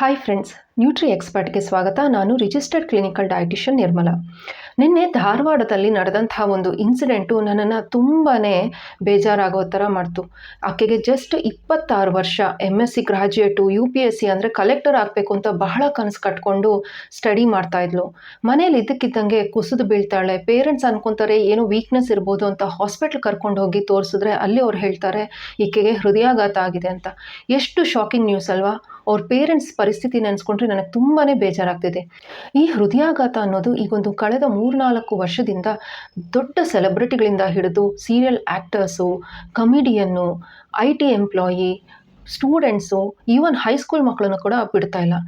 Hi friends nutri ಎಕ್ಸ್ಪರ್ಟ್ಗೆ ಸ್ವಾಗತ. ನಾನು registered clinical dietitian ನಿರ್ಮಲ. ನಿನ್ನೆ ಧಾರವಾಡದಲ್ಲಿ ನಡೆದಂತಹ ಒಂದು ಇನ್ಸಿಡೆಂಟು ನನ್ನನ್ನು ತುಂಬಾ ಬೇಜಾರಾಗೋ ಥರ ಮಾಡ್ತು. ಆಕೆಗೆ ಜಸ್ಟ್ ಇಪ್ಪತ್ತಾರು ವರ್ಷ M S C graduate U P S C ಅಂದರೆ ಕಲೆಕ್ಟರ್ ಆಗಬೇಕು ಅಂತ ಬಹಳ ಕನಸು ಕಟ್ಕೊಂಡು ಸ್ಟಡಿ ಮಾಡ್ತಾಯಿದ್ಲು ಮನೇಲಿ ಇದ್ದಕ್ಕಿದ್ದಂಗೆ ಕುಸಿದು ಬೀಳ್ತಾಳೆ. ಪೇರೆಂಟ್ಸ್ ಅನ್ಕೊತಾರೆ, ಏನೋ ವೀಕ್ನೆಸ್ ಇರ್ಬೋದು ಅಂತ ಹಾಸ್ಪಿಟ್ಲ್ ಕರ್ಕೊಂಡು ಹೋಗಿ ತೋರಿಸಿದ್ರೆ ಅಲ್ಲಿ ಅವ್ರು ಹೇಳ್ತಾರೆ, ಈಕೆಗೆ ಹೃದಯಾಘಾತ ಆಗಿದೆ ಅಂತ. ಎಷ್ಟು ಶಾಕಿಂಗ್ ನ್ಯೂಸ್ ಅಲ್ವಾ? ಅವ್ರ ಪೇರೆಂಟ್ಸ್ ಪರಿಸ್ಥಿತಿ ನೆನೆಸ್ಕೊಂಡ್ರೆ ನನಗೆ ತುಂಬಾ ಬೇಜಾರಾಗ್ತಿದೆ. ಈ ಹೃದಯಾಘಾತ ಅನ್ನೋದು ಈಗೊಂದು ಕಳೆದ ಮೂರ್ನಾಲ್ಕು ವರ್ಷದಿಂದ ದೊಡ್ಡ ಸೆಲೆಬ್ರಿಟಿಗಳಿಂದ ಹಿಡಿದು serial actors comedian I T employee students even high school ಮಕ್ಕಳನ್ನು ಕೂಡ ಬಿಡ್ತಾ ಇಲ್ಲ.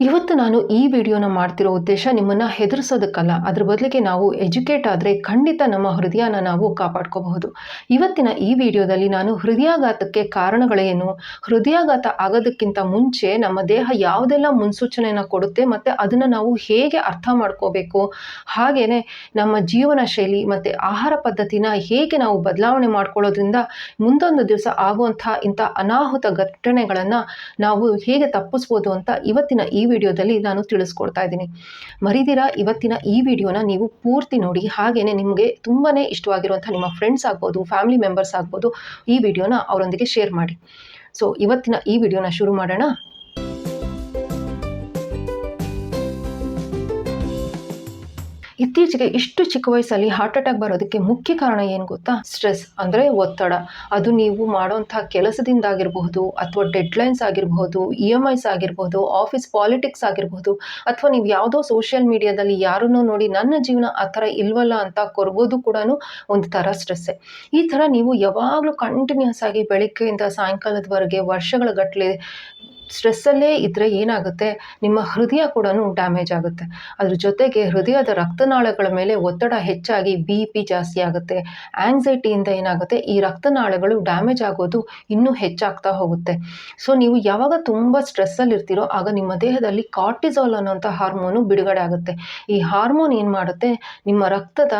ಇವತ್ತು ನಾನು ಈ ವಿಡಿಯೋನ ಮಾಡ್ತಿರೋ ಉದ್ದೇಶ ನಿಮ್ಮನ್ನು ಹೆದರಿಸೋದಕ್ಕಲ್ಲ. ಅದ್ರ ಬದಲಿಗೆ ನಾವು ಎಜುಕೇಟ್ ಆದರೆ ಖಂಡಿತ ನಮ್ಮ ಹೃದಯನ ನಾವು ಕಾಪಾಡ್ಕೋಬಹುದು. ಇವತ್ತಿನ ಈ ವಿಡಿಯೋದಲ್ಲಿ ನಾನು ಹೃದಯಾಘಾತಕ್ಕೆ ಕಾರಣಗಳೇನು, ಹೃದಯಾಘಾತ ಆಗೋದಕ್ಕಿಂತ ಮುಂಚೆ ನಮ್ಮ ದೇಹ ಯಾವುದೆಲ್ಲ ಮುನ್ಸೂಚನೆಯನ್ನು ಕೊಡುತ್ತೆ ಮತ್ತು ಅದನ್ನು ನಾವು ಹೇಗೆ ಅರ್ಥ ಮಾಡ್ಕೋಬೇಕು ಹಾಗೆಯೇ ನಮ್ಮ ಜೀವನ ಶೈಲಿ ಮತ್ತು ಆಹಾರ ಪದ್ಧತಿನ ಹೇಗೆ ನಾವು ಬದಲಾವಣೆ ಮಾಡ್ಕೊಳ್ಳೋದ್ರಿಂದ ಮುಂದೊಂದು ದಿವಸ ಆಗುವಂಥ ಇಂಥ ಅನಾಹುತ ಘಟನೆಗಳನ್ನು ನಾವು ಹೇಗೆ ತಪ್ಪಿಸ್ಬೋದು ಅಂತ ಇವತ್ತಿನ ಈ ವಿಡಿಯೋದಲ್ಲಿ ನಾನು ತಿಳಿಸ್ಕೊಡ್ತಾ ಇದ್ದೀನಿ. ಮರಿದಿರಾ, ಇವತ್ತಿನ ಈ ವಿಡಿಯೋನ ನೀವು ಪೂರ್ತಿ ನೋಡಿ ಹಾಗೆಯೇ ನಿಮಗೆ ತುಂಬಾ ಇಷ್ಟವಾಗಿರುವಂಥ ನಿಮ್ಮ ಫ್ರೆಂಡ್ಸ್ ಆಗ್ಬೋದು ಫ್ಯಾಮಿಲಿ ಮೆಂಬರ್ಸ್ ಆಗ್ಬೋದು, ಈ ವಿಡಿಯೋನ ಅವರೊಂದಿಗೆ ಶೇರ್ ಮಾಡಿ. ಸೊ ಇವತ್ತಿನ ಈ ವಿಡಿಯೋನ ಶುರು ಮಾಡೋಣ. ಇತ್ತೀಚೆಗೆ ಇಷ್ಟು ಚಿಕ್ಕ ವಯಸ್ಸಲ್ಲಿ ಹಾರ್ಟ್ ಅಟ್ಯಾಕ್ ಬರೋದಕ್ಕೆ ಮುಖ್ಯ ಕಾರಣ ಏನು ಗೊತ್ತಾ? ಸ್ಟ್ರೆಸ್ ಅಂದರೆ ಒತ್ತಡ. ಅದು ನೀವು ಮಾಡುವಂಥ ಕೆಲಸದಿಂದ ಆಗಿರಬಹುದು ಅಥವಾ ಡೆಡ್ಲೈನ್ಸ್ ಆಗಿರಬಹುದು ಇ ಎಂ ಐಸ್ ಆಗಿರಬಹುದು ಆಫೀಸ್ ಪಾಲಿಟಿಕ್ಸ್ ಆಗಿರಬಹುದು, ಅಥವಾ ನೀವು ಯಾವುದೋ ಸೋಷಿಯಲ್ ಮೀಡಿಯಾದಲ್ಲಿ ಯಾರನ್ನೂ ನೋಡಿ ನನ್ನ ಜೀವನ ಆ ಥರ ಇಲ್ವಲ್ಲ ಅಂತ ಕೊರಗೋದು ಕೂಡ ಒಂದು ಥರ ಸ್ಟ್ರೆಸ್ಸೆ ಈ ಥರ ನೀವು ಯಾವಾಗಲೂ ಕಂಟಿನ್ಯೂಸ್ ಆಗಿ ಬೆಳಗ್ಗೆಯಿಂದ ಸಾಯಂಕಾಲದವರೆಗೆ ವರ್ಷಗಳ ಗಟ್ಟಲೆ ಸ್ಟ್ರೆಸ್ಸಲ್ಲೇ ಇದ್ದರೆ ಏನಾಗುತ್ತೆ? ನಿಮ್ಮ ಹೃದಯ ಕೂಡ ಡ್ಯಾಮೇಜ್ ಆಗುತ್ತೆ. ಅದ್ರ ಜೊತೆಗೆ ಹೃದಯದ ರಕ್ತನಾಳಗಳ ಮೇಲೆ ಒತ್ತಡ ಹೆಚ್ಚಾಗಿ ಬಿ ಪಿ ಜಾಸ್ತಿ ಆಗುತ್ತೆ. ಆ್ಯಂಗ್ಸೈಟಿಯಿಂದ ಏನಾಗುತ್ತೆ? ಈ ರಕ್ತನಾಳಗಳು ಡ್ಯಾಮೇಜ್ ಆಗೋದು ಇನ್ನೂ ಹೆಚ್ಚಾಗ್ತಾ ಹೋಗುತ್ತೆ. ಸೊ, ನೀವು ಯಾವಾಗ ತುಂಬ ಸ್ಟ್ರೆಸ್ಸಲ್ಲಿ ಇರ್ತೀರೋ ಆಗ ನಿಮ್ಮ ದೇಹದಲ್ಲಿ ಕಾರ್ಟಿಸಾಲ್ ಅನ್ನೋಂಥ ಹಾರ್ಮೋನು ಬಿಡುಗಡೆ ಆಗುತ್ತೆ. ಈ ಹಾರ್ಮೋನ್ ಏನು ಮಾಡುತ್ತೆ? ನಿಮ್ಮ ರಕ್ತದ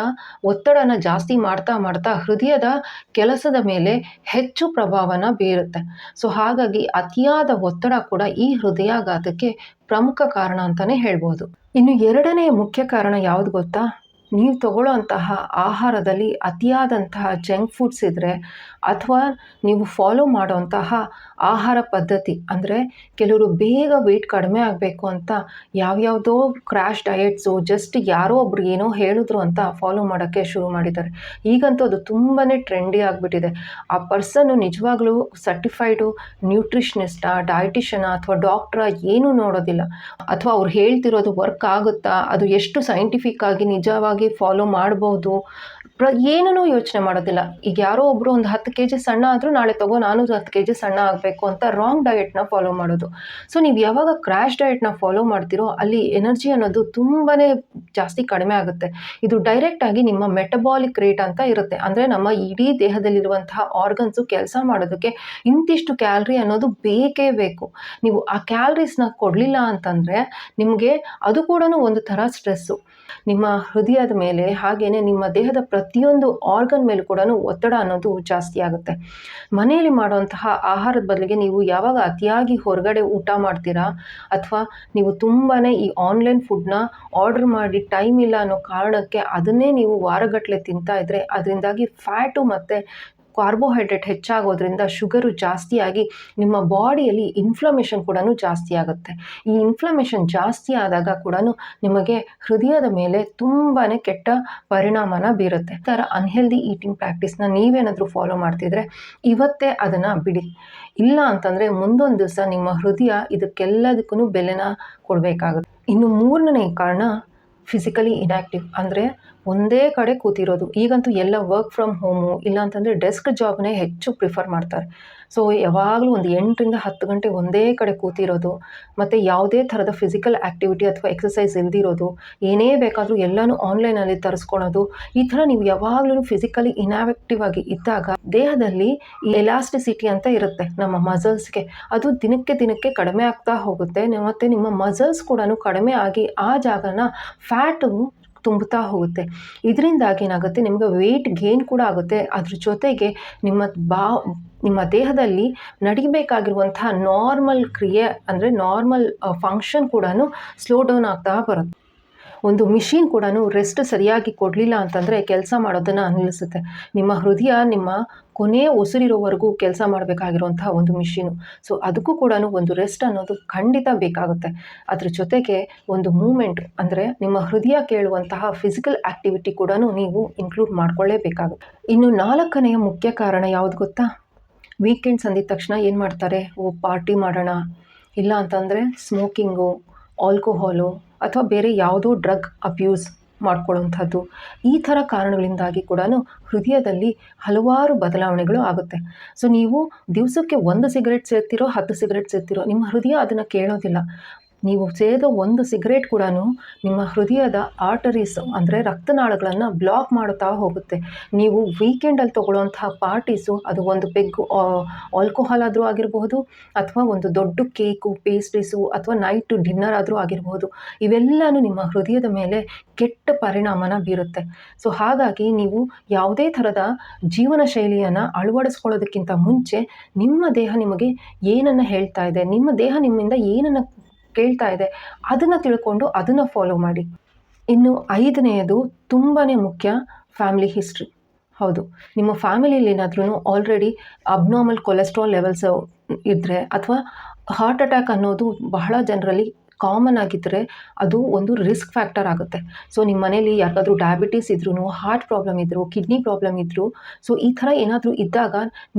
ಒತ್ತಡನ ಜಾಸ್ತಿ ಮಾಡ್ತಾ ಮಾಡ್ತಾ ಹೃದಯದ ಕೆಲಸದ ಮೇಲೆ ಹೆಚ್ಚು ಪ್ರಭಾವನ ಬೀರುತ್ತೆ. ಸೊ, ಹಾಗಾಗಿ ಅತಿಯಾದ ಒತ್ತಡ ಕೂಡ ಈ ಹೃದಯಾಘಾತಕ್ಕೆ ಪ್ರಮುಖ ಕಾರಣ ಅಂತಲೇ ಹೇಳ್ಬೋದು. ಇನ್ನು ಎರಡನೇ ಮುಖ್ಯ ಕಾರಣ ಯಾವುದು ಗೊತ್ತಾ? ನೀವು ತಗೊಳ್ಳೋಂತಹ ಆಹಾರದಲ್ಲಿ ಅತಿಯಾದಂತಹ ಜಂಕ್ ಫುಡ್ಸ್ ಇದ್ದರೆ ಅಥವಾ ನೀವು ಫಾಲೋ ಮಾಡೋಂತಹ ಆಹಾರ ಪದ್ಧತಿ ಅಂದರೆ ಕೆಲವರು ಬೇಗ ವೆಯ್ಟ್ ಕಡಿಮೆ ಆಗಬೇಕು ಅಂತ ಯಾವ್ಯಾವುದೋ ಕ್ರ್ಯಾಶ್ ಡಯೆಟ್ಸು ಜಸ್ಟ್ ಯಾರೋ ಒಬ್ರು ಏನೋ ಹೇಳಿದ್ರು ಅಂತ ಫಾಲೋ ಮಾಡೋಕ್ಕೆ ಶುರು ಮಾಡಿದ್ದಾರೆ. ಈಗಂತೂ ಅದು ತುಂಬಾ ಟ್ರೆಂಡಿ ಆಗಿಬಿಟ್ಟಿದೆ. ಆ ಪರ್ಸನ್ನು ನಿಜವಾಗ್ಲೂ ಸರ್ಟಿಫೈಡು ನ್ಯೂಟ್ರಿಷನಿಸ್ಟಾ ಡಯಟಿಷನ ಅಥವಾ ಡಾಕ್ಟ್ರಾ ಏನೂ ನೋಡೋದಿಲ್ಲ. ಅಥವಾ ಅವ್ರು ಹೇಳ್ತಿರೋದು ವರ್ಕ್ ಆಗುತ್ತಾ, ಅದು ಎಷ್ಟು ಸೈಂಟಿಫಿಕ್ ಆಗಿ ನಿಜವಾಗಿ ಫಾಲೋ ಮಾಡ್ಬೋದು. ಪ್ರ ಏನೂ ಯೋಚನೆ ಮಾಡೋದಿಲ್ಲ. ಈಗ ಯಾರೋ ಒಬ್ಬರು ಒಂದು ಹತ್ತು ಕೆ ಜಿ ಸಣ್ಣ ಆದರೂ ನಾಳೆ ತಗೋ, ನಾನು ಹತ್ತು ಕೆ ಜಿ ಸಣ್ಣ ಆಗಬೇಕು ಅಂತ ರಾಂಗ್ ಡಯೆಟ್ನ ಫಾಲೋ ಮಾಡೋದು. ಸೊ ನೀವು ಯಾವಾಗ ಕ್ರ್ಯಾಶ್ ಡಯೆಟ್ನ ಫಾಲೋ ಮಾಡ್ತೀರೋ, ಅಲ್ಲಿ ಎನರ್ಜಿ ಅನ್ನೋದು ತುಂಬಾ ಜಾಸ್ತಿ ಕಡಿಮೆ ಆಗುತ್ತೆ. ಇದು ಡೈರೆಕ್ಟಾಗಿ ನಿಮ್ಮ ಮೆಟಬಾಲಿಕ್ ರೇಟ್ ಅಂತ ಇರುತ್ತೆ. ಅಂದರೆ ನಮ್ಮ ಇಡೀ ದೇಹದಲ್ಲಿರುವಂತಹ ಆರ್ಗನ್ಸು ಕೆಲಸ ಮಾಡೋದಕ್ಕೆ ಇಂತಿಷ್ಟು ಕ್ಯಾಲ್ರಿ ಅನ್ನೋದು ಬೇಕೇ ಬೇಕು. ನೀವು ಆ ಕ್ಯಾಲ್ರೀಸ್ನ ಕೊಡಲಿಲ್ಲ ಅಂತಂದರೆ, ನಿಮಗೆ ಅದು ಕೂಡ ಒಂದು ಥರ ಸ್ಟ್ರೆಸ್ಸು ನಿಮ್ಮ ಹೃದಯದ ಮೇಲೆ ಹಾಗೆಯೇ ನಿಮ್ಮ ದೇಹದ ಪ್ರತಿಯೊಂದು ಆರ್ಗನ್ ಮೇಲೆ ಕೂಡ ಒತ್ತಡ ಅನ್ನೋದು ಜಾಸ್ತಿ ಆಗುತ್ತೆ. ಮನೆಯಲ್ಲಿ ಮಾಡುವಂತಹ ಆಹಾರದ ಬದಲಿಗೆ ನೀವು ಯಾವಾಗ ಅತಿಯಾಗಿ ಹೊರಗಡೆ ಊಟ ಮಾಡ್ತೀರಾ, ಅಥವಾ ನೀವು ತುಂಬಾ ಈ ಆನ್ಲೈನ್ ಫುಡ್ನ ಆರ್ಡರ್ ಮಾಡಿ ಟೈಮ್ ಇಲ್ಲ ಅನ್ನೋ ಕಾರಣಕ್ಕೆ ಅದನ್ನೇ ನೀವು ವಾರಗಟ್ಟಲೆ ತಿಂತಾ ಇದ್ರೆ, ಅದರಿಂದಾಗಿ ಫ್ಯಾಟು ಮತ್ತು ಕಾರ್ಬೋಹೈಡ್ರೇಟ್ ಹೆಚ್ಚಾಗೋದ್ರಿಂದ ಶುಗರು ಜಾಸ್ತಿಯಾಗಿ ನಿಮ್ಮ ಬಾಡಿಯಲ್ಲಿ ಇನ್ಫ್ಲಮೇಷನ್ ಕೂಡ ಜಾಸ್ತಿ ಆಗುತ್ತೆ. ಈ ಇನ್ಫ್ಲಮೇಷನ್ ಜಾಸ್ತಿ ಆದಾಗ ಕೂಡ ನಿಮಗೆ ಹೃದಯದ ಮೇಲೆ ತುಂಬಾ ಕೆಟ್ಟ ಪರಿಣಾಮನ ಬೀರುತ್ತೆ. ಥರ ಅನ್ಹೆಲ್ದಿ ಈಟಿಂಗ್ ಪ್ರಾಕ್ಟೀಸ್ನ ನೀವೇನಾದರೂ ಫಾಲೋ ಮಾಡ್ತಿದ್ರೆ ಇವತ್ತೇ ಅದನ್ನು ಬಿಡಿ. ಇಲ್ಲ ಅಂತಂದರೆ ಮುಂದೊಂದು ದಿವಸ ನಿಮ್ಮ ಹೃದಯ ಇದಕ್ಕೆಲ್ಲದಕ್ಕೂ ಬೆಲೆನ ಕೊಡಬೇಕಾಗುತ್ತೆ. ಇನ್ನು ಮೂರನೇ ಕಾರಣ ಫಿಸಿಕಲಿ ಇನ್ಯಾಕ್ಟಿವ್ ಅಂದರೆ ಒಂದೇ ಕಡೆ ಕೂತಿರೋದು. ಈಗಂತೂ ಎಲ್ಲ ವರ್ಕ್ ಫ್ರಮ್ ಹೋಮು ಇಲ್ಲ ಅಂತಂದರೆ ಡೆಸ್ಕ್ ಜಾಬ್ನೇ ಹೆಚ್ಚು ಪ್ರಿಫರ್ ಮಾಡ್ತಾರೆ. ಸೊ ಯಾವಾಗಲೂ ಒಂದು ಎಂಟರಿಂದ ಹತ್ತು ಗಂಟೆ ಒಂದೇ ಕಡೆ ಕೂತಿರೋದು, ಮತ್ತು ಯಾವುದೇ ಥರದ ಫಿಸಿಕಲ್ ಆ್ಯಕ್ಟಿವಿಟಿ ಅಥವಾ ಎಕ್ಸಸೈಸ್ ಇಲ್ದಿರೋದು, ಏನೇ ಬೇಕಾದರೂ ಎಲ್ಲನೂ ಆನ್ಲೈನಲ್ಲಿ ತರಿಸ್ಕೊಳೋದು, ಈ ಥರ ನೀವು ಯಾವಾಗಲೂ ಫಿಸಿಕಲಿ ಇನ್ಯಾಕ್ಟಿವ್ ಆಗಿ ಇದ್ದಾಗ ದೇಹದಲ್ಲಿ ಎಲಾಸ್ಟಿಸಿಟಿ ಅಂತ ಇರುತ್ತೆ ನಮ್ಮ ಮಸಲ್ಸ್ಗೆ ಅದು ದಿನಕ್ಕೆ ದಿನಕ್ಕೆ ಕಡಿಮೆ ಆಗ್ತಾ ಹೋಗುತ್ತೆ, ಮತ್ತು ನಿಮ್ಮ ಮಸಲ್ಸ್ ಕೂಡ ಕಡಿಮೆ ಆಗಿ ಆ ಜಾಗನ ಫ್ಯಾಟು ತುಂಬುತ್ತಾ ಹೋಗುತ್ತೆ. ಇದರಿಂದಾಗಿ ಏನಾಗುತ್ತೆ? ನಿಮಗೆ ವೆಯ್ಟ್ ಗೇನ್ ಕೂಡ ಆಗುತ್ತೆ. ಅದ್ರ ಜೊತೆಗೆ ನಿಮ್ಮ ಬಾ, ನಿಮ್ಮ ದೇಹದಲ್ಲಿ ನಡಿಬೇಕಾಗಿರುವಂತಹ ನಾರ್ಮಲ್ ಕ್ರಿಯೆ ಅಂದರೆ ನಾರ್ಮಲ್ ಫಂಕ್ಷನ್ ಕೂಡ ಸ್ಲೋ ಡೌನ್ ಆಗ್ತಾ ಬರುತ್ತೆ. ಒಂದು ಮಿಷಿನ್ ಕೂಡ ರೆಸ್ಟ್ ಸರಿಯಾಗಿ ಕೊಡಲಿಲ್ಲ ಅಂತಂದರೆ ಕೆಲಸ ಮಾಡೋದನ್ನು ನಿಲ್ಲಿಸುತ್ತೆ. ನಿಮ್ಮ ಹೃದಯ, ನಿಮ್ಮ ಕೊನೆಯ ಉಸಿರಿರೋವರೆಗೂ ಕೆಲಸ ಮಾಡಬೇಕಾಗಿರುವಂತಹ ಒಂದು ಮಿಷಿನು. ಸೊ ಅದಕ್ಕೂ ಕೂಡ ಒಂದು ರೆಸ್ಟ್ ಅನ್ನೋದು ಖಂಡಿತ ಬೇಕಾಗುತ್ತೆ. ಅದ್ರ ಜೊತೆಗೆ ಒಂದು ಮೂಮೆಂಟ್ ಅಂದರೆ ನಿಮ್ಮ ಹೃದಯ ಕೇಳುವಂತಹ ಫಿಸಿಕಲ್ ಆ್ಯಕ್ಟಿವಿಟಿ ಕೂಡ ನೀವು ಇನ್ಕ್ಲೂಡ್ ಮಾಡ್ಕೊಳ್ಳೇಬೇಕಾಗುತ್ತೆ. ಇನ್ನು ನಾಲ್ಕನೆಯ ಮುಖ್ಯ ಕಾರಣ ಯಾವುದು ಗೊತ್ತಾ? ವೀಕೆಂಡ್ಸ್ ಅಂದಿದ ತಕ್ಷಣ ಏನು ಮಾಡ್ತಾರೆ? ಓ ಪಾರ್ಟಿ ಮಾಡೋಣ. ಇಲ್ಲ ಅಂತಂದರೆ ಸ್ಮೋಕಿಂಗು ಆಲ್ಕೋಹಾಲು ಅಥವಾ ಬೇರೆ ಯಾವುದೋ ಡ್ರಗ್ ಅಬ್ಯೂಸ್ ಮಾಡ್ಕೊಳ್ಳುವಂಥದ್ದು. ಈ ಥರ ಕಾರಣಗಳಿಂದಾಗಿ ಕೂಡ ಹೃದಯದಲ್ಲಿ ಹಲವಾರು ಬದಲಾವಣೆಗಳು ಆಗುತ್ತೆ. ಸೊ ನೀವು ದಿವಸಕ್ಕೆ ಒಂದು ಸಿಗರೆಟ್ ಸೇರ್ತಿರೋ ಹತ್ತು ಸಿಗರೆಟ್ ಸೇರ್ತಿರೋ ನಿಮ್ಮ ಹೃದಯ ಅದನ್ನು ಕೇಳೋದಿಲ್ಲ. ನೀವು ಸೇದೋ ಒಂದು ಸಿಗರೇಟ್ ಕೂಡ ನಿಮ್ಮ ಹೃದಯದ ಆರ್ಟರೀಸ್ ಅಂದರೆ ರಕ್ತನಾಳಗಳನ್ನು ಬ್ಲಾಕ್ ಮಾಡುತ್ತಾ ಹೋಗುತ್ತೆ. ನೀವು ವೀಕೆಂಡಲ್ಲಿ ತೊಗೊಳ್ಳೋಂತಹ ಪಾರ್ಟೀಸು ಅದು ಒಂದು ಪೆಗ್ಗು ಆಲ್ಕೋಹಾಲ್ ಆದರೂ ಆಗಿರಬಹುದು ಅಥವಾ ಒಂದು ದೊಡ್ಡ ಕೇಕು, ಪೇಸ್ಟ್ರೀಸು ಅಥವಾ ನೈಟ್ ಡಿನ್ನರ್ ಆದರೂ ಆಗಿರಬಹುದು. ಇವೆಲ್ಲನೂ ನಿಮ್ಮ ಹೃದಯದ ಮೇಲೆ ಕೆಟ್ಟ ಪರಿಣಾಮನ ಬೀರುತ್ತೆ. ಸೊ ಹಾಗಾಗಿ ನೀವು ಯಾವುದೇ ಥರದ ಜೀವನ ಶೈಲಿಯನ್ನು ಅಳವಡಿಸ್ಕೊಳ್ಳೋದಕ್ಕಿಂತ ಮುಂಚೆ ನಿಮ್ಮ ದೇಹ ನಿಮಗೆ ಏನನ್ನು ಹೇಳ್ತಾ ಇದೆ, ನಿಮ್ಮ ದೇಹ ನಿಮ್ಮಿಂದ ಏನನ್ನು ಕೇಳ್ತಾ ಇದೆ. ಅದನ್ನು ತಿಳ್ಕೊಂಡು ಅದನ್ನು ಫಾಲೋ ಮಾಡಿ. ಇನ್ನು ಐದನೆಯದು ತುಂಬಾ ಮುಖ್ಯ ಫ್ಯಾಮಿಲಿ ಹಿಸ್ಟ್ರಿ ಹೌದು. ನಿಮ್ಮ ಫ್ಯಾಮಿಲಿಯಲ್ಲಿ ಏನಾದ್ರೂ ಆಲ್ರೆಡಿ ಅಬ್ನಾರ್ಮಲ್ ಕೊಲೆಸ್ಟ್ರಾಲ್ ಲೆವೆಲ್ಸ್ ಇದ್ದರೆ ಅಥವಾ ಹಾರ್ಟ್ ಅಟ್ಯಾಕ್ ಅನ್ನೋದು ಬಹಳ ಜನರಲ್ಲಿ ಕಾಮನ್ ಆಗಿದ್ದರೆ ಅದು ಒಂದು ರಿಸ್ಕ್ ಫ್ಯಾಕ್ಟರ್ ಆಗುತ್ತೆ. ಸೊ ನಿಮ್ಮ ಮನೇಲಿ ಯಾರಿಗಾದ್ರೂ ಡಯಾಬಿಟೀಸ್ ಇದ್ರೂ ಹಾರ್ಟ್ ಪ್ರಾಬ್ಲಮ್ ಇದ್ದರು ಕಿಡ್ನಿ ಪ್ರಾಬ್ಲಮ್ ಇದ್ದರು ಸೊ ಈ ಥರ ಏನಾದರೂ ಇದ್ದಾಗ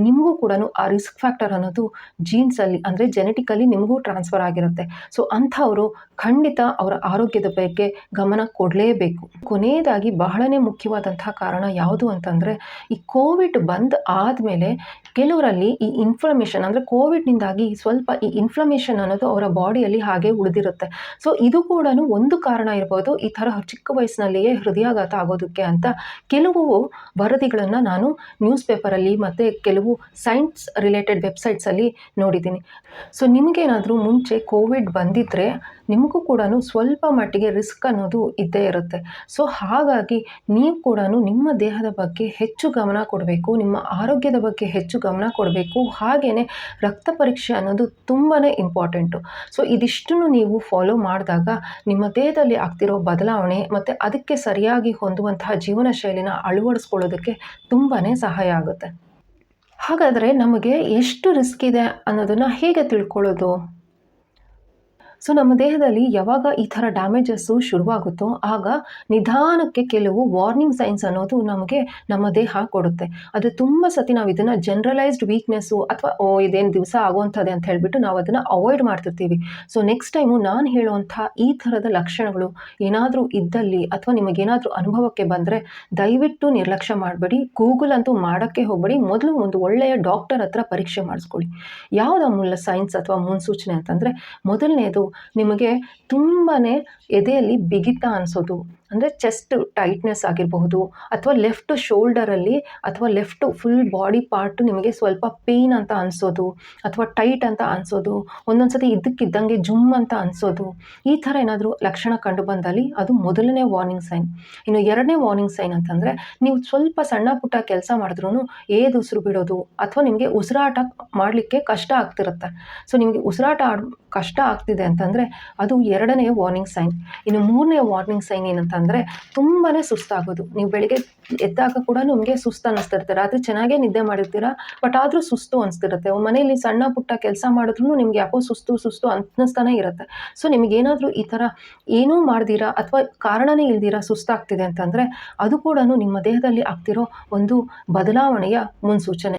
ನಿಮಗೂ ಕೂಡ ಆ ರಿಸ್ಕ್ ಫ್ಯಾಕ್ಟರ್ ಅನ್ನೋದು ಜೀನ್ಸಲ್ಲಿ ಅಂದರೆ ಜೆನೆಟಿಕಲಿ ನಿಮಗೂ ಟ್ರಾನ್ಸ್ಫರ್ ಆಗಿರುತ್ತೆ. ಸೊ ಅಂಥವರು ಖಂಡಿತ ಅವರ ಆರೋಗ್ಯದ ಬಗ್ಗೆ ಗಮನ ಕೊಡಲೇಬೇಕು. ಕೊನೆಯದಾಗಿ ಬಹಳನೇ ಮುಖ್ಯವಾದಂತಹ ಕಾರಣ ಯಾವುದು ಅಂತಂದರೆ, ಈ ಕೋವಿಡ್ ಬಂದ್ ಆದಮೇಲೆ ಕೆಲವರಲ್ಲಿ ಈ ಇನ್ಫ್ಲಮೇಷನ್ ಅಂದರೆ ಕೋವಿಡ್ನಿಂದಾಗಿ ಸ್ವಲ್ಪ ಈ ಇನ್ಫ್ಲಮೇಷನ್ ಅನ್ನೋದು ಅವರ ಬಾಡಿಯಲ್ಲಿ ಹಾಗೆ ಉಳಿದಿರುತ್ತೆ. ಸೊ ಇದು ಕೂಡ ಒಂದು ಕಾರಣ ಇರ್ಬೋದು. ಈ ಥರ ಚಿಕ್ಕ ವಯಸ್ಸಿನಲ್ಲಿಯೇ ಹೃದಯಾಘಾತ ಆಗೋದಕ್ಕೆ ಅಂತ ಕೆಲವು ವರದಿಗಳನ್ನು ನಾನು ನ್ಯೂಸ್ ಪೇಪರಲ್ಲಿ ಮತ್ತು ಕೆಲವು ಸೈನ್ಸ್ ರಿಲೇಟೆಡ್ ವೆಬ್ಸೈಟ್ಸಲ್ಲಿ ನೋಡಿದ್ದೀನಿ. ಸೊ ನಿಮಗೇನಾದರೂ ಮುಂಚೆ ಕೋವಿಡ್ ಬಂದಿದ್ದರೆ ನಿಮಗೂ ಕೂಡ ಸ್ವಲ್ಪ ಮಟ್ಟಿಗೆ ರಿಸ್ಕ್ ಅನ್ನೋದು ಇದ್ದೇ ಇರುತ್ತೆ. ಸೊ ಹಾಗಾಗಿ ನೀವು ಕೂಡ ನಿಮ್ಮ ದೇಹದ ಬಗ್ಗೆ ಹೆಚ್ಚು ಗಮನ ಕೊಡಬೇಕು, ನಿಮ್ಮ ಆರೋಗ್ಯದ ಬಗ್ಗೆ ಹೆಚ್ಚು ಗಮನ ಕೊಡಬೇಕು. ಹಾಗೆಯೇ ರಕ್ತ ಪರೀಕ್ಷೆ ಅನ್ನೋದು ತುಂಬಾ ಇಂಪಾರ್ಟೆಂಟು ಸೊ ಇದಿಷ್ಟನ್ನು ನೀವು ಫಾಲೋ ಮಾಡಿದಾಗ ನಿಮ್ಮ ದೇಹದಲ್ಲಿ ಆಗ್ತಿರೋ ಬದಲಾವಣೆ ಮತ್ತು ಅದಕ್ಕೆ ಸರಿಯಾಗಿ ಹೊಂದುವಂತಹ ಜೀವನ ಶೈಲಿನ ಅಳವಡಿಸ್ಕೊಳ್ಳೋದಕ್ಕೆ ತುಂಬಾ ಸಹಾಯ ಆಗುತ್ತೆ. ಹಾಗಾದರೆ ನಮಗೆ ಎಷ್ಟು ರಿಸ್ಕ್ ಇದೆ ಅನ್ನೋದನ್ನು ಹೇಗೆ ತಿಳ್ಕೊಳ್ಳೋದು? ಸೊ ನಮ್ಮ ದೇಹದಲ್ಲಿ ಯಾವಾಗ ಈ ಥರ ಡ್ಯಾಮೇಜಸ್ಸು ಶುರುವಾಗುತ್ತೋ ಆಗ ನಿಧಾನಕ್ಕೆ ಕೆಲವು ವಾರ್ನಿಂಗ್ ಸೈನ್ಸ್ ಅನ್ನೋದು ನಮಗೆ ನಮ್ಮ ದೇಹ ಕೊಡುತ್ತೆ. ಅದು ತುಂಬ ಸತಿ ನಾವು ಇದನ್ನು ಜನರಲೈಸ್ಡ್ ವೀಕ್ನೆಸ್ಸು ಅಥವಾ, ಓ, ಇದೇನು ದಿವಸ ಆಗುವಂಥದ್ದೇ ಅಂತ ಹೇಳಿಬಿಟ್ಟು ನಾವು ಅದನ್ನು ಅವಾಯ್ಡ್ ಮಾಡ್ತಿರ್ತೀವಿ. ಸೊ ನೆಕ್ಸ್ಟ್ ಟೈಮು ನಾನು ಹೇಳುವಂಥ ಈ ಥರದ ಲಕ್ಷಣಗಳು ಏನಾದರೂ ಇದ್ದಲ್ಲಿ ಅಥವಾ ನಿಮಗೇನಾದರೂ ಅನುಭವಕ್ಕೆ ಬಂದರೆ ದಯವಿಟ್ಟು ನಿರ್ಲಕ್ಷ್ಯ ಮಾಡಬೇಡಿ. ಗೂಗಲ್ ಅಂತೂ ಮಾಡೋಕ್ಕೆ ಹೋಗಬೇಡಿ. ಮೊದಲು ಒಂದು ಒಳ್ಳೆಯ ಡಾಕ್ಟರ್ ಹತ್ರ ಪರೀಕ್ಷೆ ಮಾಡಿಸ್ಕೊಳ್ಳಿ. ಯಾವುದು ಮೂಲ ಸೈನ್ಸ್ ಅಥವಾ ಮುನ್ಸೂಚನೆ ಅಂತಂದರೆ ಮೊದಲನೇದು ನಿಮಗೆ ತುಂಬಾ ಎದೆಯಲ್ಲಿ ಬಿಗಿತ ಅನಿಸೋದು. ಅಂದರೆ ಚೆಸ್ಟ್ ಟೈಟ್ನೆಸ್ ಆಗಿರಬಹುದು, ಅಥವಾ ಲೆಫ್ಟ್ ಶೋಲ್ಡರಲ್ಲಿ ಅಥವಾ ಲೆಫ್ಟ್ ಫುಲ್ ಬಾಡಿ ಪಾರ್ಟು ನಿಮಗೆ ಸ್ವಲ್ಪ ಪೇಯ್ನ್ ಅಂತ ಅನಿಸೋದು, ಅಥವಾ ಟೈಟ್ ಅಂತ ಅನಿಸೋದು ಒಂದೊಂದು ಸತಿ ಇದ್ದಕ್ಕಿದ್ದಂಗೆ ಜುಮ್ ಅಂತ ಅನಿಸೋದು. ಈ ಥರ ಏನಾದರೂ ಲಕ್ಷಣ ಕಂಡು ಬಂದಲ್ಲಿ ಅದು ಮೊದಲನೇ ವಾರ್ನಿಂಗ್ ಸೈನ್ ಇನ್ನು ಎರಡನೇ ವಾರ್ನಿಂಗ್ ಸೈನ್ ಅಂತಂದರೆ ನೀವು ಸ್ವಲ್ಪ ಸಣ್ಣ ಪುಟ್ಟ ಕೆಲಸ ಮಾಡಿದ್ರೂ ಏದು ಉಸಿರು ಬಿಡೋದು, ಅಥವಾ ನಿಮಗೆ ಉಸಿರಾಟ ಮಾಡಲಿಕ್ಕೆ ಕಷ್ಟ ಆಗ್ತಿರುತ್ತೆ. ಸೊ ನಿಮಗೆ ಉಸಿರಾಟ ಕಷ್ಟ ಆಗ್ತಿದೆ ಅಂತಂದರೆ ಅದು ಎರಡನೇ ವಾರ್ನಿಂಗ್ ಸೈನ್ ಇನ್ನು ಮೂರನೇ ವಾರ್ನಿಂಗ್ ಸೈನ್ ಏನಂತಂದರೆ ತುಂಬಾ ಸುಸ್ತಾಗೋದು. ನೀವು ಬೆಳಿಗ್ಗೆ ಎದ್ದಾಗ ಕೂಡ ನಿಮಗೆ ಸುಸ್ತು ಅನ್ನಿಸ್ತಿರುತ್ತೆ. ರಾತ್ರಿ ಚೆನ್ನಾಗೇ ನಿದ್ದೆ ಮಾಡಿರ್ತೀರಾ? ಬಟ್ ಆದರೂ ಸುಸ್ತು ಅನಿಸ್ತಿರುತ್ತೆ. ಮನೆಯಲ್ಲಿ ಸಣ್ಣ ಪುಟ್ಟ ಕೆಲಸ ಮಾಡಿದ್ರೂ ನಿಮಗೆ ಯಾಕೋ ಸುಸ್ತು ಸುಸ್ತು ಅನ್ನಿಸ್ತಾನೆ ಇರುತ್ತೆ. ಸೊ ನಿಮಗೇನಾದರೂ ಈ ಥರ ಏನೂ ಮಾಡ್ದಿರಾ ಅಥವಾ ಕಾರಣನೇ ಇಲ್ದಿರಾ ಸುಸ್ತಾಗ್ತಿದೆ ಅಂತಂದರೆ ಅದು ಕೂಡ ನಿಮ್ಮ ದೇಹದಲ್ಲಿ ಆಗ್ತಿರೋ ಒಂದು ಬದಲಾವಣೆಯ ಮುನ್ಸೂಚನೆ.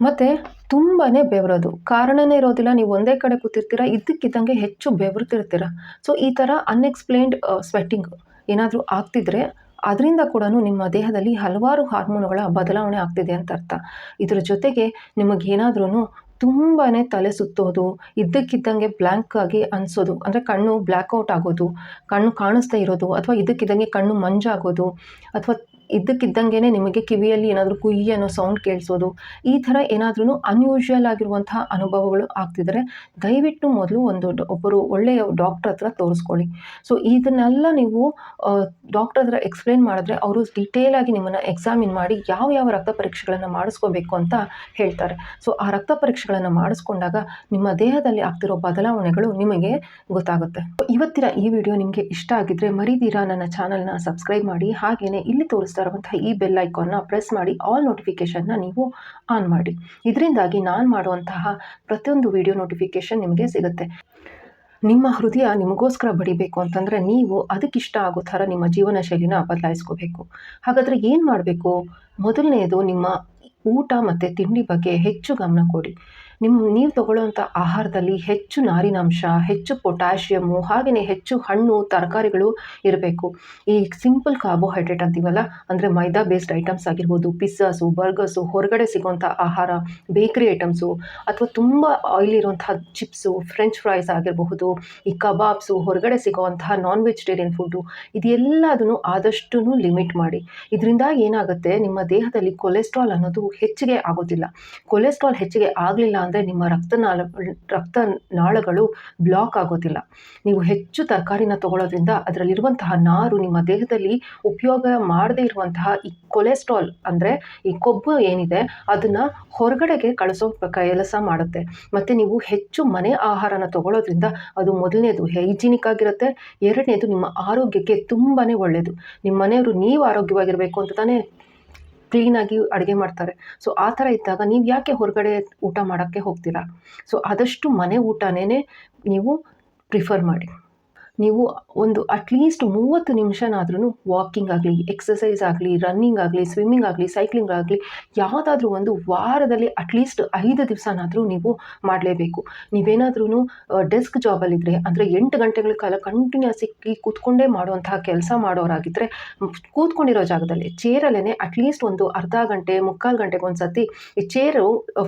ಮತ್ತು ತುಂಬಾ ಬೆವರೋದು. ಕಾರಣನೇ ಇರೋದಿಲ್ಲ, ನೀವು ಒಂದೇ ಕಡೆ ಕೂತಿರ್ತೀರ, ಇದ್ದಕ್ಕಿದ್ದಂಗೆ ಹೆಚ್ಚು ಬೆವರ್ತಿರ್ತೀರ. ಸೊ ಈ ಥರ ಅನ್ಎಕ್ಸ್ಪ್ಲೇನ್ಡ್ ಸ್ವೆಟ್ಟಿಂಗ್ ಏನಾದರೂ ಆಗ್ತಿದ್ರೆ, ಅದರಿಂದ ಕೂಡ ನಿಮ್ಮ ದೇಹದಲ್ಲಿ ಹಲವಾರು ಹಾರ್ಮೋನುಗಳ ಬದಲಾವಣೆ ಆಗ್ತಿದೆ ಅಂತ ಅರ್ಥ. ಇದರ ಜೊತೆಗೆ ನಿಮಗೇನಾದ್ರೂ ತುಂಬಾ ತಲೆ ಸುತ್ತೋದು, ಇದ್ದಕ್ಕಿದ್ದಂಗೆ ಬ್ಲ್ಯಾಂಕ್ ಆಗಿ ಅನಿಸೋದು, ಅಂದರೆ ಕಣ್ಣು ಬ್ಲ್ಯಾಕ್ಔಟ್ ಆಗೋದು, ಕಣ್ಣು ಕಾಣಿಸ್ತಾ ಇರೋದು, ಅಥವಾ ಇದ್ದಕ್ಕಿದ್ದಂಗೆ ಕಣ್ಣು ಮಂಜಾಗೋದು, ಅಥವಾ ಇದ್ದಕ್ಕಿದ್ದಂಗೆ ನಿಮಗೆ ಕಿವಿಯಲ್ಲಿ ಏನಾದರೂ ಕುಯ್ಯಿ ಅನ್ನೋ ಸೌಂಡ್ ಕೇಳಿಸೋದು, ಈ ಥರ ಏನಾದ್ರೂ ಅನ್ಯೂಶುವಲ್ ಆಗಿರುವಂತಹ ಅನುಭವಗಳು ಆಗ್ತಿದ್ರೆ ದಯವಿಟ್ಟು ಮೊದಲು ಒಂದು ಒಬ್ಬರು ಒಳ್ಳೆಯ ಡಾಕ್ಟರ್ ಹತ್ರ ತೋರಿಸ್ಕೊಳ್ಳಿ. ಸೊ ಇದನ್ನೆಲ್ಲ ನೀವು ಡಾಕ್ಟರ್ ಹತ್ರ ಎಕ್ಸ್ಪ್ಲೇನ್ ಮಾಡಿದ್ರೆ ಅವರು ಡೀಟೇಲ್ ಆಗಿ ನಿಮ್ಮನ್ನು ಎಕ್ಸಾಮಿನ್ ಮಾಡಿ ಯಾವ ಯಾವ ರಕ್ತ ಪರೀಕ್ಷೆಗಳನ್ನು ಮಾಡಿಸ್ಕೋಬೇಕು ಅಂತ ಹೇಳ್ತಾರೆ. ಸೊ ಆ ರಕ್ತ ಪರೀಕ್ಷೆಗಳನ್ನು ಮಾಡಿಸ್ಕೊಂಡಾಗ ನಿಮ್ಮ ದೇಹದಲ್ಲಿ ಆಗ್ತಿರೋ ಬದಲಾವಣೆಗಳು ನಿಮಗೆ ಗೊತ್ತಾಗುತ್ತೆ. ಇವತ್ತಿನ ಈ ವಿಡಿಯೋ ನಿಮಗೆ ಇಷ್ಟ ಆಗಿದ್ರೆ ಮರಿದೀರಾ ನನ್ನ ಚಾನಲ್ನ ಸಬ್ಸ್ಕ್ರೈಬ್ ಮಾಡಿ ಹಾಗೆಯೇ ಇಲ್ಲಿ ತೋರಿಸ್ತಾ ಇರುವಂತಹ ಈ ಬೆಲ್ ಐಕಾನ್ನ ಪ್ರೆಸ್ ಮಾಡಿ ಆಲ್ ನೋಟಿಫಿಕೇಷನ್ನ ನೀವು ಆನ್ ಮಾಡಿ. ಇದರಿಂದಾಗಿ ನಾನು ಮಾಡುವಂತಹ ಪ್ರತಿಯೊಂದು ವಿಡಿಯೋ ನೋಟಿಫಿಕೇಷನ್ ನಿಮಗೆ ಸಿಗುತ್ತೆ. ನಿಮ್ಮ ಹೃದಯ ನಿಮಗೋಸ್ಕರ ಬಡಿಬೇಕು ಅಂತಂದರೆ ನೀವು ಅದಕ್ಕಿಷ್ಟ ಆಗೋ ಥರ ನಿಮ್ಮ ಜೀವನ ಶೈಲಿನ ಬದಲಾಯಿಸ್ಕೋಬೇಕು. ಹಾಗಾದರೆ ಏನು ಮಾಡಬೇಕು? ಮೊದಲನೆಯದು ನಿಮ್ಮ ಊಟ ಮತ್ತು ತಿಂಡಿ ಬಗ್ಗೆ ಹೆಚ್ಚು ಗಮನ ಕೊಡಿ. ನಿಮ್ಮ ನೀವು ತಗೊಳ್ಳುವಂಥ ಆಹಾರದಲ್ಲಿ ಹೆಚ್ಚು ನಾರಿನಾಂಶ, ಹೆಚ್ಚು ಪೊಟ್ಯಾಷಿಯಮ್ಮು ಹಾಗೆಯೇ ಹೆಚ್ಚು ಹಣ್ಣು, ತರಕಾರಿಗಳು ಇರಬೇಕು. ಈ ಸಿಂಪಲ್ ಕಾರ್ಬೋಹೈಡ್ರೇಟ್ ಅಂತೀವಲ್ಲ, ಅಂದರೆ ಮೈದಾ ಬೇಸ್ಡ್ ಐಟಮ್ಸ್ ಆಗಿರ್ಬೋದು ಪಿಜ್ಜಾಸು ಬರ್ಗರ್ಸು ಹೊರಗಡೆ ಸಿಗುವಂಥ ಆಹಾರ ಬೇಕ್ರಿ ಐಟಮ್ಸು ಅಥವಾ ತುಂಬ ಆಯಿಲ್ ಚಿಪ್ಸು ಫ್ರೆಂಚ್ ಫ್ರೈಸ್ ಆಗಿರಬಹುದು, ಈ ಕಬಾಬ್ಸು ಹೊರಗಡೆ ಸಿಗೋವಂತಹ ನಾನ್ ವೆಜಿಟೇರಿಯನ್ ಫುಡ್ಡು ಇದೆಲ್ಲದನ್ನು ಆದಷ್ಟು ಲಿಮಿಟ್ ಮಾಡಿ. ಇದರಿಂದ ಏನಾಗುತ್ತೆ, ನಿಮ್ಮ ದೇಹದಲ್ಲಿ ಕೊಲೆಸ್ಟ್ರಾಲ್ ಅನ್ನೋದು ಹೆಚ್ಚಿಗೆ ಆಗೋದಿಲ್ಲ. ಕೊಲೆಸ್ಟ್ರಾಲ್ ಹೆಚ್ಚಿಗೆ ಆಗಲಿಲ್ಲ ಅಂದರೆ ನಿಮ್ಮ ರಕ್ತನಾಳ ರಕ್ತನಾಳಗಳು ಬ್ಲಾಕ್ ಆಗೋದಿಲ್ಲ. ನೀವು ಹೆಚ್ಚು ತರಕಾರಿನ ತಗೊಳ್ಳೋದ್ರಿಂದ ಅದರಲ್ಲಿರುವಂತಹ ನಾರು ನಿಮ್ಮ ದೇಹದಲ್ಲಿ ಉಪಯೋಗ ಮಾಡದೇ ಇರುವಂತಹ ಈ ಕೊಲೆಸ್ಟ್ರಾಲ್ ಅಂದರೆ ಈ ಕೊಬ್ಬು ಏನಿದೆ ಅದನ್ನು ಹೊರಗಡೆಗೆ ಕಳಿಸೋ ಕೆಲಸ ಮಾಡುತ್ತೆ. ಮತ್ತು ನೀವು ಹೆಚ್ಚು ಮನೆ ಆಹಾರನ ತಗೊಳ್ಳೋದ್ರಿಂದ ಅದು ಮೊದಲನೇದು ಹೈಜೀನಿಕ್ ಆಗಿರುತ್ತೆ. ಎರಡನೇದು ನಿಮ್ಮ ಆರೋಗ್ಯಕ್ಕೆ ತುಂಬಾ ಒಳ್ಳೆಯದು ನಿಮ್ಮ ಮನೆಯವರು ನೀವು ಆರೋಗ್ಯವಾಗಿರಬೇಕು ಅಂತ ತಾನೇ ಕ್ಲೀನಾಗಿ ಅಡುಗೆ ಮಾಡ್ತಾರೆ. ಸೊ ಆ ಥರ ಇದ್ದಾಗ ನೀವು ಯಾಕೆ ಹೊರಗಡೆ ಊಟ ಮಾಡೋಕ್ಕೆ ಹೋಗ್ತೀರಾ? ಸೊ ಆದಷ್ಟು ಮನೆ ಊಟನೇ ನೀವು ಪ್ರಿಫರ್ ಮಾಡಿ. ನೀವು ಒಂದು ಅಟ್ಲೀಸ್ಟ್ ಮೂವತ್ತು ನಿಮಿಷನಾದ್ರೂ ವಾಕಿಂಗ್ ಆಗಲಿ ಎಕ್ಸಸೈಸ್ ಆಗಲಿ ರನ್ನಿಂಗ್ ಆಗಲಿ ಸ್ವಿಮ್ಮಿಂಗ್ ಆಗಲಿ ಸೈಕ್ಲಿಂಗ್ ಆಗಲಿ, ಯಾವುದಾದ್ರೂ ಒಂದು ವಾರದಲ್ಲಿ ಅಟ್ಲೀಸ್ಟ್ ಐದು ದಿವಸನಾದರೂ ನೀವು ಮಾಡಲೇಬೇಕು. ನೀವೇನಾದ್ರೂ ಡೆಸ್ಕ್ ಜಾಬಲ್ಲಿದ್ದರೆ ಅಂದರೆ ಎಂಟು ಗಂಟೆಗಳ ಕಾಲ ಕಂಟಿನ್ಯೂಸ್ ಆಗಿ ಕೂತ್ಕೊಂಡೇ ಮಾಡುವಂತಹ ಕೆಲಸ ಮಾಡೋರಾಗಿದ್ದರೆ ಕೂತ್ಕೊಂಡಿರೋ ಜಾಗದಲ್ಲಿ ಚೇರಲ್ಲೇ ಅಟ್ಲೀಸ್ಟ್ ಒಂದು ಅರ್ಧ ಗಂಟೆ, ಮುಕ್ಕಾಲು ಗಂಟೆಗೆ ಒಂದು ಸತಿ ಈ ಚೇರು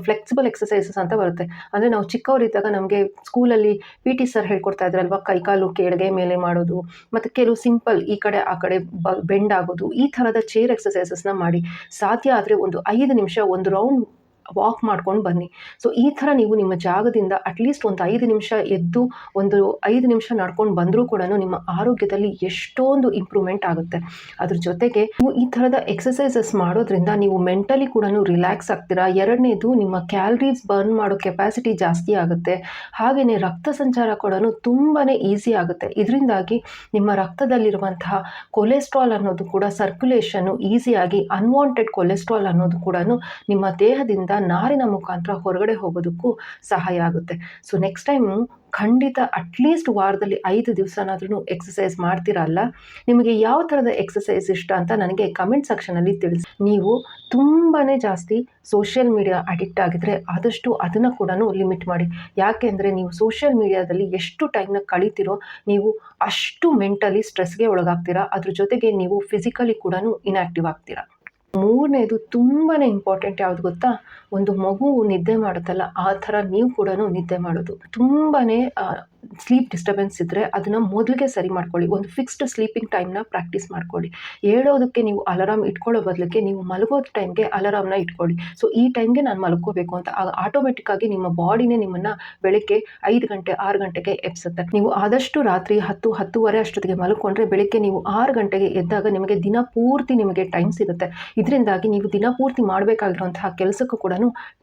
ಫ್ಲೆಕ್ಸಿಬಲ್ ಎಕ್ಸಸೈಸಸ್ ಅಂತ ಬರುತ್ತೆ. ಅಂದರೆ ನಾವು ಚಿಕ್ಕವರಿದ್ದಾಗ ನಮಗೆ ಸ್ಕೂಲಲ್ಲಿ ಪಿ ಟಿ ಸರ್ ಹೇಳ್ಕೊಡ್ತಾ ಇದ್ರಲ್ವ ಕೈಕಾಲು ಕೆಳಗೆ ಮೇಲೆ ಮಾಡೋದು, ಮತ್ತು ಕೆಲವು ಸಿಂಪಲ್ ಈ ಕಡೆ ಆ ಕಡೆ ಬ ಬೆಂಡ್ ಆಗೋದು, ಈ ಥರದ ಚೇರ್ ಎಕ್ಸಸೈಸಸ್ನ ಮಾಡಿ ಸಾಧ್ಯ ಆದರೆ ಒಂದು ಐದು ನಿಮಿಷ, ಒಂದು ರೌಂಡ್ ವಾಕ್ ಮಾಡ್ಕೊಂಡು ಬನ್ನಿ. ಸೊ ಈ ಥರ ನೀವು ನಿಮ್ಮ ಜಾಗದಿಂದ ಅಟ್ಲೀಸ್ಟ್ ಒಂದು ಐದು ನಿಮಿಷ ಎದ್ದು, ಒಂದು ಐದು ನಿಮಿಷ ನಡ್ಕೊಂಡು ಬಂದರೂ ಕೂಡ ನಿಮ್ಮ ಆರೋಗ್ಯದಲ್ಲಿ ಎಷ್ಟೊಂದು ಇಂಪ್ರೂವ್ಮೆಂಟ್ ಆಗುತ್ತೆ. ಅದ್ರ ಜೊತೆಗೆ ನೀವು ಈ ಥರದ ಎಕ್ಸಸೈಸಸ್ ಮಾಡೋದ್ರಿಂದ ನೀವು ಮೆಂಟಲಿ ಕೂಡ ರಿಲ್ಯಾಕ್ಸ್ ಆಗ್ತೀರಾ? ಎರಡನೇದು, ನಿಮ್ಮ ಕ್ಯಾಲರೀಸ್ ಬರ್ನ್ ಮಾಡೋ ಕೆಪಾಸಿಟಿ ಜಾಸ್ತಿ ಆಗುತ್ತೆ. ಹಾಗೆಯೇ ರಕ್ತ ಸಂಚಾರ ಕೂಡ ತುಂಬಾ ಈಸಿ ಆಗುತ್ತೆ. ಇದರಿಂದಾಗಿ ನಿಮ್ಮ ರಕ್ತದಲ್ಲಿರುವಂತಹ ಕೊಲೆಸ್ಟ್ರಾಲ್ ಅನ್ನೋದು ಕೂಡ ಸರ್ಕ್ಯುಲೇಷನ್ ಈಸಿಯಾಗಿ ಅನ್ವಾಂಟೆಡ್ ಕೊಲೆಸ್ಟ್ರಾಲ್ ಅನ್ನೋದು ಕೂಡ ನಿಮ್ಮ ದೇಹದಿಂದ ನಾರಿನ ಮುಖಾಂತರ ಹೊರಗಡೆ ಹೋಗೋದಕ್ಕೂ ಸಹಾಯ ಆಗುತ್ತೆ. ಸೊ ನೆಕ್ಸ್ಟ್ ಟೈಮು ಖಂಡಿತ ಅಟ್ಲೀಸ್ಟ್ ವಾರದಲ್ಲಿ ಐದು ದಿವಸನಾದ್ರೂ ಎಕ್ಸಸೈಸ್ ಮಾಡ್ತೀರಲ್ಲ ನಿಮಗೆ ಯಾವ ಥರದ ಎಕ್ಸಸೈಸ್ ಇಷ್ಟ ಅಂತ ನನಗೆ ಕಮೆಂಟ್ ಸೆಕ್ಷನಲ್ಲಿ ತಿಳಿಸಿ. ನೀವು ತುಂಬಾ ಜಾಸ್ತಿ ಸೋಷಿಯಲ್ ಮೀಡಿಯಾ ಅಡಿಕ್ಟ್ ಆಗಿದ್ರೆ ಆದಷ್ಟು ಅದನ್ನು ಕೂಡ ಲಿಮಿಟ್ ಮಾಡಿ. ಯಾಕೆಂದರೆ ನೀವು ಸೋಷಿಯಲ್ ಮೀಡಿಯಾದಲ್ಲಿ ಎಷ್ಟು ಟೈಮ್ನ ಕಳೀತಿರೋ ನೀವು ಅಷ್ಟು ಮೆಂಟಲಿ ಸ್ಟ್ರೆಸ್ಗೆ ಒಳಗಾಗ್ತೀರಾ. ಅದ್ರ ಜೊತೆಗೆ ನೀವು ಫಿಸಿಕಲಿ ಕೂಡ ಇನ್ಆಕ್ಟಿವ್ ಆಗ್ತೀರಾ. ಮೂರನೇದು ತುಂಬಾ ಇಂಪಾರ್ಟೆಂಟ್ ಯಾವ್ದು ಗೊತ್ತಾ? ಒಂದು ಮಗು ನಿದ್ದೆ ಮಾಡುತ್ತಲ್ಲ, ಆ ಥರ ನೀವು ಕೂಡ ನಿದ್ದೆ ಮಾಡೋದು. ತುಂಬಾ ಸ್ಲೀಪ್ ಡಿಸ್ಟರ್ಬೆನ್ಸ್ ಇದ್ದರೆ ಅದನ್ನು ಮೊದಲಿಗೆ ಸರಿ ಮಾಡ್ಕೊಳ್ಳಿ. ಒಂದು ಫಿಕ್ಸ್ಡ್ ಸ್ಲೀಪಿಂಗ್ ಟೈಮ್ನ ಪ್ರಾಕ್ಟೀಸ್ ಮಾಡ್ಕೊಳ್ಳಿ. ಹೇಳೋದಕ್ಕೆ ನೀವು ಅಲಾರಾಮ್ ಇಟ್ಕೊಳ್ಳೋ ಬದಲಿಗೆ ನೀವು ಮಲಗೋದ ಟೈಮ್ಗೆ ಅಲಾರಾಮ್ನ ಇಟ್ಕೊಳ್ಳಿ. ಸೊ ಈ ಟೈಮ್ಗೆ ನಾನು ಮಲ್ಕೋಬೇಕು ಅಂತ ಆಗ ಆಟೋಮೆಟಿಕ್ಕಾಗಿ ನಿಮ್ಮ ಬಾಡಿನೇ ನಿಮ್ಮನ್ನು ಬೆಳಗ್ಗೆ ಐದು ಗಂಟೆ, ಆರು ಗಂಟೆಗೆ ಎಪ್ಸುತ್ತೆ ನೀವು ಆದಷ್ಟು ರಾತ್ರಿ ಹತ್ತು, ಹತ್ತುವರೆ ಅಷ್ಟೊತ್ತಿಗೆ ಮಲ್ಕೊಂಡ್ರೆ ಬೆಳಗ್ಗೆ ನೀವು ಆರು ಗಂಟೆಗೆ ಎದ್ದಾಗ ನಿಮಗೆ ದಿನ ಪೂರ್ತಿ ನಿಮಗೆ ಟೈಮ್ ಸಿಗುತ್ತೆ. ಇದರಿಂದಾಗಿ ನೀವು ದಿನ ಪೂರ್ತಿ ಮಾಡಬೇಕಾಗಿರುವಂತಹ ಕೆಲಸಕ್ಕೂ ಕೂಡ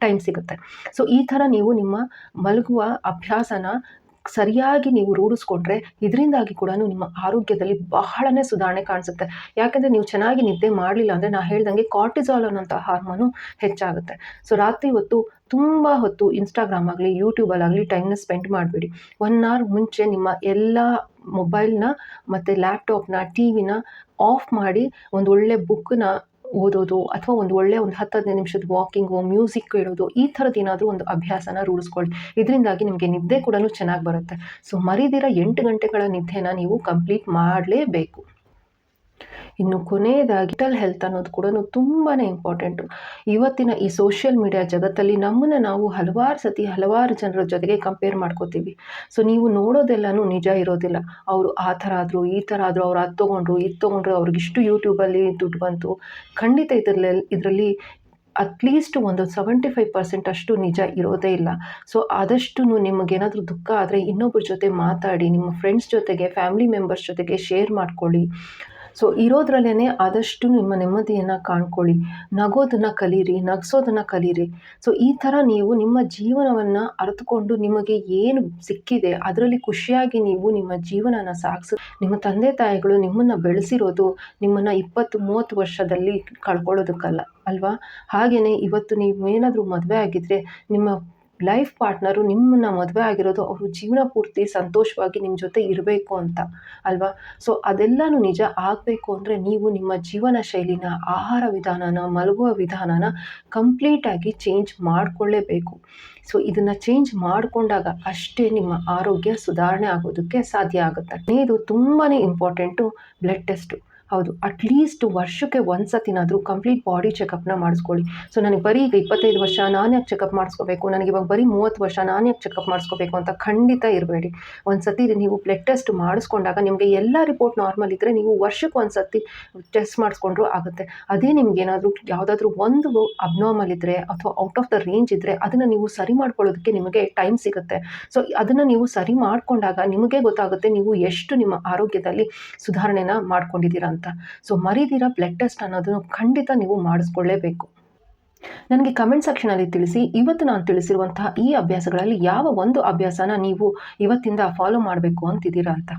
ಟೈಮ್ ಸಿಗುತ್ತೆ. ಸೊ ಈ ಥರ ನೀವು ನಿಮ್ಮ ಮಲಗುವ ಅಭ್ಯಾಸನ ಸರಿಯಾಗಿ ನೀವು ರೂಢಿಸ್ಕೊಂಡ್ರೆ ಇದರಿಂದಾಗಿ ಕೂಡ ನಿಮ್ಮ ಆರೋಗ್ಯದಲ್ಲಿ ಬಹಳನೇ ಸುಧಾರಣೆ ಕಾಣಿಸುತ್ತೆ. ಯಾಕೆಂದರೆ ನೀವು ಚೆನ್ನಾಗಿ ನಿದ್ದೆ ಮಾಡಲಿಲ್ಲ ಅಂದರೆ ನಾ ಹೇಳ್ದಂಗೆ ಕಾರ್ಟಿಸಾಲ್ ಅನ್ನೋಂಥ ಹಾರ್ಮೋನು ಹೆಚ್ಚಾಗುತ್ತೆ. ಸೊ ರಾತ್ರಿ ಹೊತ್ತು ತುಂಬ ಹೊತ್ತು ಇನ್ಸ್ಟಾಗ್ರಾಮ್ ಆಗಲಿ ಯೂಟ್ಯೂಬಲ್ಲಾಗಲಿ ಟೈಮ್ನ ಸ್ಪೆಂಡ್ ಮಾಡಬೇಡಿ. ಒನ್ ಅವರ್ ಮುಂಚೆ ನಿಮ್ಮ ಎಲ್ಲ ಮೊಬೈಲ್ನ ಮತ್ತು ಲ್ಯಾಪ್ಟಾಪ್ನ ಟಿ ವಿನ ಆಫ್ ಮಾಡಿ ಒಂದು ಒಳ್ಳೆ ಬುಕ್ನ ಓದೋದು ಅಥವಾ ಒಂದು ಒಳ್ಳೆ ಒಂದು ಹತ್ತು ಹದಿನೈದು ನಿಮಿಷದ ವಾಕಿಂಗು ಮ್ಯೂಸಿಕ್ ಕೇಳೋದು ಈ ಥರದ್ದು ಏನಾದರೂ ಒಂದು ಅಭ್ಯಾಸನ ರೂಢಿಸ್ಕೊಳ್ಳಿ. ಇದರಿಂದಾಗಿ ನಿಮಗೆ ನಿದ್ದೆ ಕೂಡ ಚೆನ್ನಾಗಿ ಬರುತ್ತೆ. ಸೊ ಮರಿದಿರ ಎಂಟು ಗಂಟೆಗಳ ನಿದ್ದೆನ ನೀವು ಕಂಪ್ಲೀಟ್ ಮಾಡಲೇಬೇಕು. ಇನ್ನು ಕೊನೆಯದಾಗಿ ಮೆಂಟಲ್ ಹೆಲ್ತ್ ಅನ್ನೋದು ಕೂಡ ತುಂಬಾ ಇಂಪಾರ್ಟೆಂಟು ಇವತ್ತಿನ ಈ ಸೋಷಿಯಲ್ ಮೀಡಿಯಾ ಜಗತ್ತಲ್ಲಿ ನಮ್ಮನ್ನು ನಾವು ಹಲವಾರು ಸತಿ ಹಲವಾರು ಜನರ ಜೊತೆಗೆ ಕಂಪೇರ್ ಮಾಡ್ಕೋತೀವಿ. ಸೊ ನೀವು ನೋಡೋದೆಲ್ಲನೂ ನಿಜ ಇರೋದಿಲ್ಲ. ಅವರು ಆ ಥರ ಆದರು, ಈ ಥರ ಆದರು, ಅವ್ರು ಅದು ತೊಗೊಂಡ್ರು, ಇದು ತೊಗೊಂಡ್ರು ಅವ್ರಿಗಿಷ್ಟು ಯೂಟ್ಯೂಬಲ್ಲಿ ದುಡ್ಡು ಬಂತು. ಖಂಡಿತ ಇದರಲ್ಲಿ ಇದರಲ್ಲಿ ಅಟ್ಲೀಸ್ಟ್ ಒಂದು ಸೆವೆಂಟಿ ಫೈವ್ ಪರ್ಸೆಂಟ್ ಅಷ್ಟು ನಿಜ ಇರೋದೇ ಇಲ್ಲ. ಸೊ ಆದಷ್ಟು ನಿಮಗೇನಾದರೂ ದುಃಖ ಆದರೆ ಇನ್ನೊಬ್ಬರ ಜೊತೆ ಮಾತಾಡಿ, ನಿಮ್ಮ ಫ್ರೆಂಡ್ಸ್ ಜೊತೆಗೆ ಫ್ಯಾಮಿಲಿ ಮೆಂಬರ್ಸ್ ಜೊತೆಗೆ ಶೇರ್ ಮಾಡ್ಕೊಳ್ಳಿ. ಸೊ ಇರೋದ್ರಲ್ಲೇ ಆದಷ್ಟು ನಿಮ್ಮ ನೆಮ್ಮದಿಯನ್ನು ಕಾಣ್ಕೊಳ್ಳಿ. ನಗೋದನ್ನು ಕಲೀರಿ, ನಗಿಸೋದನ್ನು ಕಲೀರಿ. ಸೊ ಈ ಥರ ನೀವು ನಿಮ್ಮ ಜೀವನವನ್ನು ಅರಿತುಕೊಂಡು ನಿಮಗೆ ಏನು ಸಿಕ್ಕಿದೆ, ಅದರಲ್ಲಿ ಖುಷಿಯಾಗಿ ನೀವು ನಿಮ್ಮ ಜೀವನನ ಸಾಗಿಸ, ನಿಮ್ಮ ತಂದೆ ತಾಯಿಗಳು ನಿಮ್ಮನ್ನು ಬೆಳೆಸಿರೋದು ನಿಮ್ಮನ್ನು ಇಪ್ಪತ್ತು ಮೂವತ್ತು ವರ್ಷದಲ್ಲಿ ಕಳ್ಕೊಳ್ಳೋದಕ್ಕಲ್ಲ, ಅಲ್ವಾ? ಹಾಗೆಯೇ ಇವತ್ತು ನೀವು ಏನಾದರೂ ಮದುವೆ ಆಗಿದ್ದರೆ ನಿಮ್ಮ ಲೈಫ್ ಪಾರ್ಟ್ನರು ನಿಮ್ಮನ್ನ ಮದುವೆ ಆಗಿರೋದು ಅವರು ಜೀವನ ಪೂರ್ತಿ ಸಂತೋಷವಾಗಿ ನಿಮ್ಮ ಜೊತೆ ಇರಬೇಕು ಅಂತ, ಅಲ್ವಾ? ಸೊ ಅದೆಲ್ಲನೂ ನಿಜ ಆಗಬೇಕು ಅಂದರೆ ನೀವು ನಿಮ್ಮ ಜೀವನ ಶೈಲಿನ, ಆಹಾರ ವಿಧಾನನ, ಮಲಗುವ ವಿಧಾನನ ಕಂಪ್ಲೀಟಾಗಿ ಚೇಂಜ್ ಮಾಡಿಕೊಳ್ಳೇಬೇಕು. ಸೊ ಇದನ್ನು ಚೇಂಜ್ ಮಾಡಿಕೊಂಡಾಗ ಅಷ್ಟೇ ನಿಮ್ಮ ಆರೋಗ್ಯ ಸುಧಾರಣೆ ಆಗೋದಕ್ಕೆ ಸಾಧ್ಯ ಆಗುತ್ತೆ. ಇದು ತುಂಬಾ ಇಂಪಾರ್ಟೆಂಟು ಬ್ಲಡ್ ಟೆಸ್ಟು ಹೌದು ಅಟ್ಲೀಸ್ಟ್ ವರ್ಷಕ್ಕೆ ಒಂದು ಸತಿನಾದರೂ ಕಂಪ್ಲೀಟ್ ಬಾಡಿ ಚೆಕಪ್ನ ಮಾಡಿಸ್ಕೊಳ್ಳಿ. ಸೊ ನನಗೆ ಬರೀ ಈಗ ಇಪ್ಪತ್ತೈದು ವರ್ಷ ನಾನು ಯಾಕೆ ಚೆಕಪ್ ಮಾಡಿಸ್ಕೋಬೇಕು? ನನಗೆ ಇವಾಗ ಬರೀ ಮೂವತ್ತು ವರ್ಷ ನಾನು ಯಾಕೆ ಚೆಕಪ್ ಮಾಡಿಸ್ಕೋಬೇಕು ಅಂತ ಖಂಡಿತ ಇರಬೇಡಿ. ಒಂದು ಸತಿ ನೀವು ಬ್ಲಡ್ ಟೆಸ್ಟ್ ಮಾಡಿಸ್ಕೊಂಡಾಗ ನಿಮಗೆ ಎಲ್ಲ ರಿಪೋರ್ಟ್ ನಾರ್ಮಲ್ ಇದ್ದರೆ ನೀವು ವರ್ಷಕ್ಕೆ ಒಂದು ಸತಿ ಟೆಸ್ಟ್ ಮಾಡಿಸ್ಕೊಂಡ್ರೂ ಆಗುತ್ತೆ. ಅದೇ ನಿಮ್ಗೆ ಏನಾದರೂ ಯಾವುದಾದ್ರೂ ಒಂದು ಅಬ್ನಾರ್ಮಲ್ ಇದ್ದರೆ ಅಥವಾ ಔಟ್ ಆಫ್ ದ ರೇಂಜ್ ಇದ್ದರೆ ಅದನ್ನು ನೀವು ಸರಿ ಮಾಡ್ಕೊಳ್ಳೋದಕ್ಕೆ ನಿಮಗೆ ಟೈಮ್ ಸಿಗುತ್ತೆ. ಸೊ ಅದನ್ನು ನೀವು ಸರಿ ಮಾಡಿಕೊಂಡಾಗ ನಿಮಗೆ ಗೊತ್ತಾಗುತ್ತೆ ನೀವು ಎಷ್ಟು ನಿಮ್ಮ ಆರೋಗ್ಯದಲ್ಲಿ ಸುಧಾರಣೆನ ಮಾಡ್ಕೊಂಡಿದ್ದೀರಾ ಅಂತ. ಸೊ ಮರಿದಿರ ಬ್ಲಡ್ ಟೆಸ್ಟ್ ಅನ್ನೋದನ್ನು ಖಂಡಿತ ನೀವು ಮಾಡಿಸ್ಕೊಳ್ಳೇಬೇಕು. ನನಗೆ ಕಮೆಂಟ್ ಸೆಕ್ಷನಲ್ಲಿ ತಿಳಿಸಿ, ಇವತ್ತು ನಾನು ತಿಳಿಸಿರುವಂತಹ ಈ ಅಭ್ಯಾಸಗಳಲ್ಲಿ ಯಾವ ಒಂದು ಅಭ್ಯಾಸನ ನೀವು ಇವತ್ತಿಂದ ಫಾಲೋ ಮಾಡಬೇಕು ಅಂತಿದ್ದೀರಾ ಅಂತ.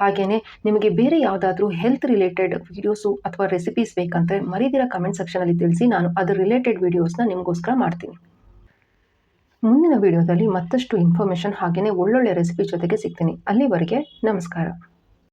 ಹಾಗೆಯೇ ನಿಮಗೆ ಬೇರೆ ಯಾವುದಾದ್ರೂ ಹೆಲ್ತ್ ರಿಲೇಟೆಡ್ ವೀಡಿಯೋಸು ಅಥವಾ ರೆಸಿಪೀಸ್ ಬೇಕಂದರೆ ಮರಿದಿರ ಕಮೆಂಟ್ ಸೆಕ್ಷನಲ್ಲಿ ತಿಳಿಸಿ, ನಾನು ಅದರ ರಿಲೇಟೆಡ್ ವೀಡಿಯೋಸ್ನ ನಿಮಗೋಸ್ಕರ ಮಾಡ್ತೀನಿ. ಮುಂದಿನ ವಿಡಿಯೋದಲ್ಲಿ ಮತ್ತಷ್ಟು ಇನ್ಫಾರ್ಮೇಷನ್ ಹಾಗೆಯೇ ಒಳ್ಳೊಳ್ಳೆ ರೆಸಿಪಿ ಜೊತೆಗೆ ಸಿಗ್ತೀನಿ. ಅಲ್ಲಿವರೆಗೆ ನಮಸ್ಕಾರ.